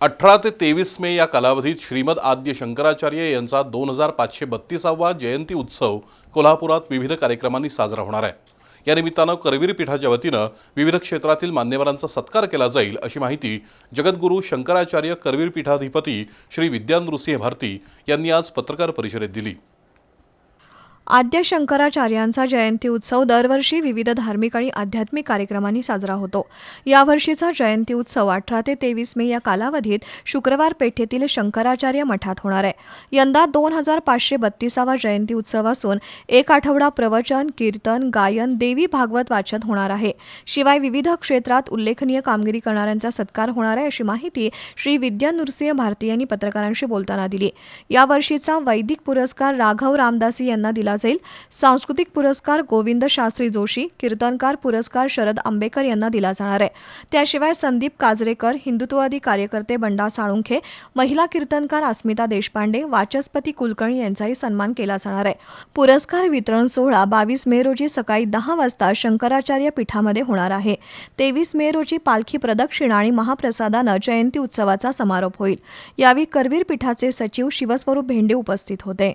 अठरा ते तेवीस मे या कालावधीत श्रीमद आद्य शंकराचार्य यांचा दोन हजार पाचशे बत्तीसावा जयंती उत्सव कोल्हापुरात विविध कार्यक्रमांनी साजरा होणार आहे. या निमित्तानं करवीर पीठाच्या वतीनं विविध क्षेत्रातील मान्यवरांचा सत्कार केला जाईल अशी माहिती जगद्गुरू शंकराचार्य करवीर पीठाधिपती श्री विद्यानृसिंह भारती यांनी आज पत्रकार परिषदेत दिली. आद्य शंकराचार्यांचा जयंती उत्सव दरवर्षी विविध धार्मिक आणि आध्यात्मिक कार्यक्रमांनी साजरा होतो. यावर्षीचा जयंती उत्सव अठरा ते तेवीस मे या कालावधीत शुक्रवार पेठेतील शंकराचार्य मठात होणार आहे. यंदा दोन हजार पाचशे बत्तीसावा जयंती उत्सव असून एक आठवडा प्रवचन कीर्तन गायन देवी भागवत वाचन होणार आहे. शिवाय विविध क्षेत्रात उल्लेखनीय कामगिरी करणाऱ्यांचा सत्कार होणार आहे अशी माहिती श्री विद्या नृसिंह भारती यांनी पत्रकारांशी बोलताना दिली. यावर्षीचा वैदिक पुरस्कार राघव रामदासी यांना दिला जाईल. सांस्कृतिक पुरस्कार गोविंद शास्त्री जोशी कीर्तनकार पुरस्कार शरद आंबेकर यांना दिला जाणार आहे. त्याशिवाय संदीप काजरेकर हिंदुत्ववादी कार्यकर्ते बंडा साळुंखे महिला कीर्तनकार अस्मिता देशपांडे वाचस्पती कुलकर्णी यांचाही सन्मान केला जाणार आहे. पुरस्कार वितरण सोहळा बावीस मे रोजी सकाळी दहा वाजता शंकराचार्य पीठामध्ये होणार आहे. तेवीस मे रोजी पालखी प्रदक्षिणा आणि महाप्रसादानं जयंती उत्सवाचा समारोप होईल. यावेळी करवीर पीठाचे सचिव शिवस्वरूप भेंडे उपस्थित होते.